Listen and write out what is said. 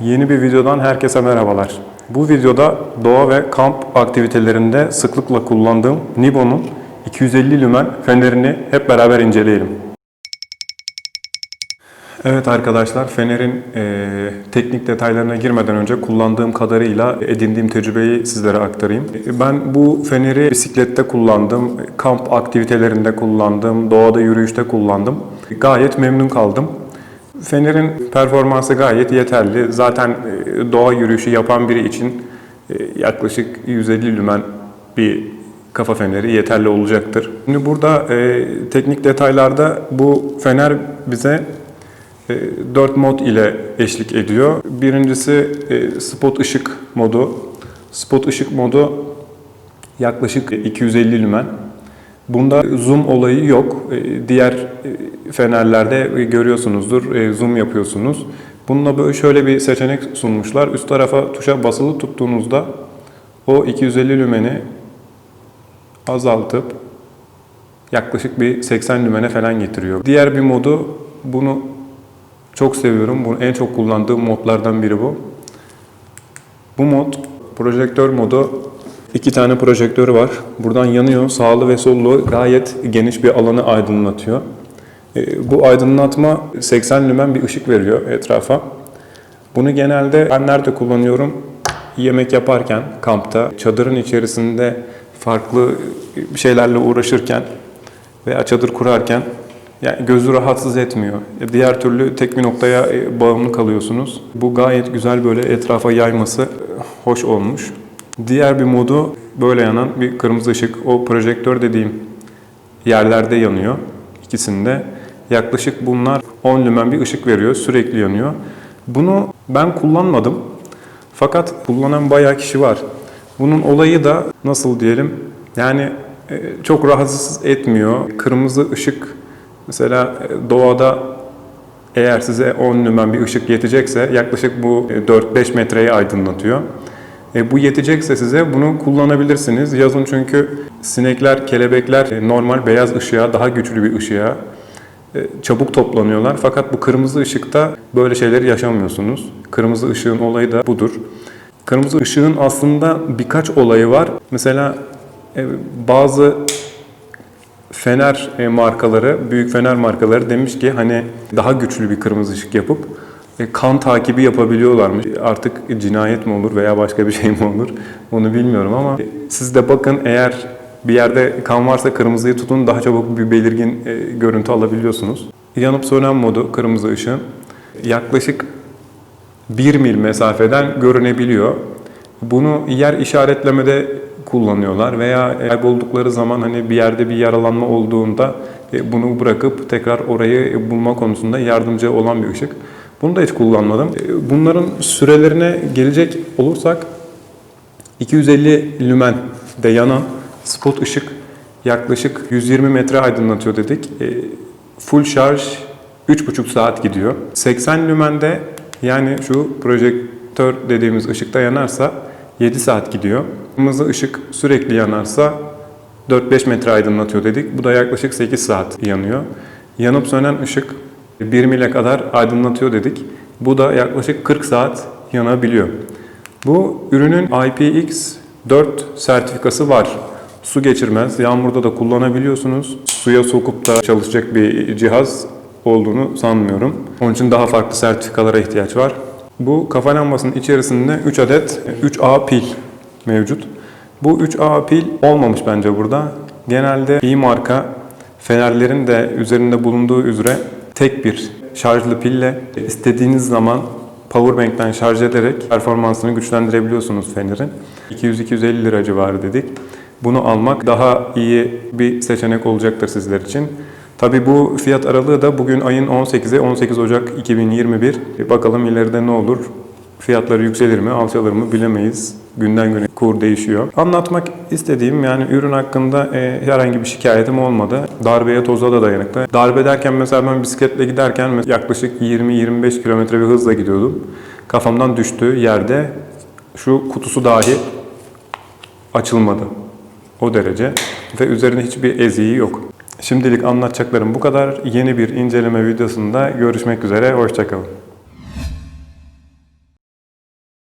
Yeni bir videodan herkese merhabalar. Bu videoda doğa ve kamp aktivitelerinde sıklıkla kullandığım Nibo'nun 250 lümen fenerini hep beraber inceleyelim. Evet arkadaşlar, fenerin eee, teknik detaylarına girmeden önce kullandığım kadarıyla edindiğim tecrübeyi sizlere aktarayım. E, Ben bu feneri bisiklette kullandım, kamp aktivitelerinde kullandım, doğada yürüyüşte kullandım. Gayet memnun kaldım. Fenerin performansı gayet yeterli. Zaten e, doğa yürüyüşü yapan biri için e, yaklaşık 150 lümen bir kafa feneri yeterli olacaktır. Şimdi burada e, teknik detaylarda bu fener bize 4 mod ile eşlik ediyor. Birincisi e, spot ışık modu. Spot ışık modu yaklaşık 250 lümen. Bunda zoom olayı yok. E, Diğer e, fenerlerde görüyorsunuzdur, e, zoom yapıyorsunuz. Bununla böyle şöyle bir seçenek sunmuşlar. Üst tarafa tuşa basılı tuttuğunuzda o 250 lümeni azaltıp yaklaşık bir 80 lümene falan getiriyor. Diğer bir modu bunu çok seviyorum. Bunu en çok kullandığım modlardan biri bu. Bu mod projektör modu. İki tane projektörü var. Buradan yanıyor. Sağlı ve sollu gayet geniş bir alanı aydınlatıyor. E, Bu aydınlatma 80 lümen bir ışık veriyor etrafa. Bunu genelde ben nerede kullanıyorum? Yemek yaparken, kampta, çadırın içerisinde farklı şeylerle uğraşırken veya çadır kurarken yani gözü rahatsız etmiyor. Diğer türlü tek bir noktaya e, bağımlı kalıyorsunuz. Bu gayet güzel böyle etrafa yayması e, hoş olmuş. Diğer bir modu böyle yanan bir kırmızı ışık. O projektör dediğim yerlerde yanıyor ikisinde. Yaklaşık bunlar 10 lümen bir ışık veriyor. Sürekli yanıyor. Bunu ben kullanmadım. Fakat kullanan bayağı kişi var. Bunun olayı da nasıl diyelim? Yani e, çok rahatsız etmiyor. Kırmızı ışık mesela e, doğada eğer size 10 lümen bir ışık yetecekse yaklaşık bu e, 4-5 metreyi aydınlatıyor. E, bu yetecekse size bunu kullanabilirsiniz. Yazın çünkü sinekler, kelebekler e, normal beyaz ışığa, daha güçlü bir ışığa e, çabuk toplanıyorlar. Fakat bu kırmızı ışıkta böyle şeyleri yaşamıyorsunuz. Kırmızı ışığın olayı da budur. Kırmızı ışığın aslında birkaç olayı var. Mesela e, bazı fener e, markaları, büyük fener markaları demiş ki hani daha güçlü bir kırmızı ışık yapıp e, kan takibi yapabiliyorlarmış. Artık cinayet mi olur veya başka bir şey mi olur onu bilmiyorum ama e, siz de bakın eğer bir yerde kan varsa kırmızıyı tutun daha çabuk bir belirgin e, görüntü alabiliyorsunuz. Yanıp sönen modu kırmızı ışığın yaklaşık 1 mil mesafeden görünebiliyor. Bunu yer işaretlemede kullanıyorlar veya kayboldukları zaman hani bir yerde bir yaralanma olduğunda e, bunu bırakıp tekrar orayı bulma konusunda yardımcı olan bir ışık. Bunu da hiç kullanmadım. E, Bunların sürelerine gelecek olursak 250 lümen de yanan spot ışık yaklaşık 120 metre aydınlatıyor dedik. E, Full şarj 3,5 saat gidiyor. 80 lümende yani şu projektör dediğimiz ışıkta yanarsa 7 saat gidiyor. Kırmızı ışık sürekli yanarsa 4-5 metre aydınlatıyor dedik. Bu da yaklaşık 8 saat yanıyor. Yanıp sönen ışık 1 mile kadar aydınlatıyor dedik. Bu da yaklaşık 40 saat yanabiliyor. Bu ürünün IPX4 sertifikası var. Su geçirmez, yağmurda da kullanabiliyorsunuz. Suya sokup da çalışacak bir cihaz olduğunu sanmıyorum. Onun için daha farklı sertifikalara ihtiyaç var. Bu kafa lambasının içerisinde 3 adet 3A pil mevcut. Bu 3A pil olmamış bence burada. Genelde iyi marka fenerlerin de üzerinde bulunduğu üzere tek bir şarjlı pille istediğiniz zaman powerbank'ten şarj ederek performansını güçlendirebiliyorsunuz fenerin. 200-250 lira civarı dedik. Bunu almak daha iyi bir seçenek olacaktır sizler için. Tabi bu fiyat aralığı da bugün ayın 18'i 18 Ocak 2021. Bakalım ileride ne olur? Fiyatları yükselir mi, alçalır mı bilemeyiz. Günden güne kur değişiyor. Anlatmak istediğim yani ürün hakkında e, herhangi bir şikayetim olmadı. Darbeye toza da dayanıklı. Darbe derken mesela ben bisikletle giderken yaklaşık 20-25 kilometre bir hızla gidiyordum. Kafamdan düştüğü yerde şu kutusu dahi açılmadı. O derece ve üzerinde hiçbir eziği yok. Şimdilik anlatacaklarım bu kadar. Yeni bir inceleme videosunda görüşmek üzere. Hoşçakalın.